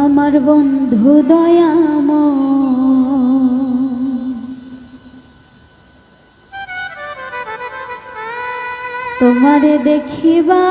আমার বন্ধু দয়াম। তোমারে দেখিবা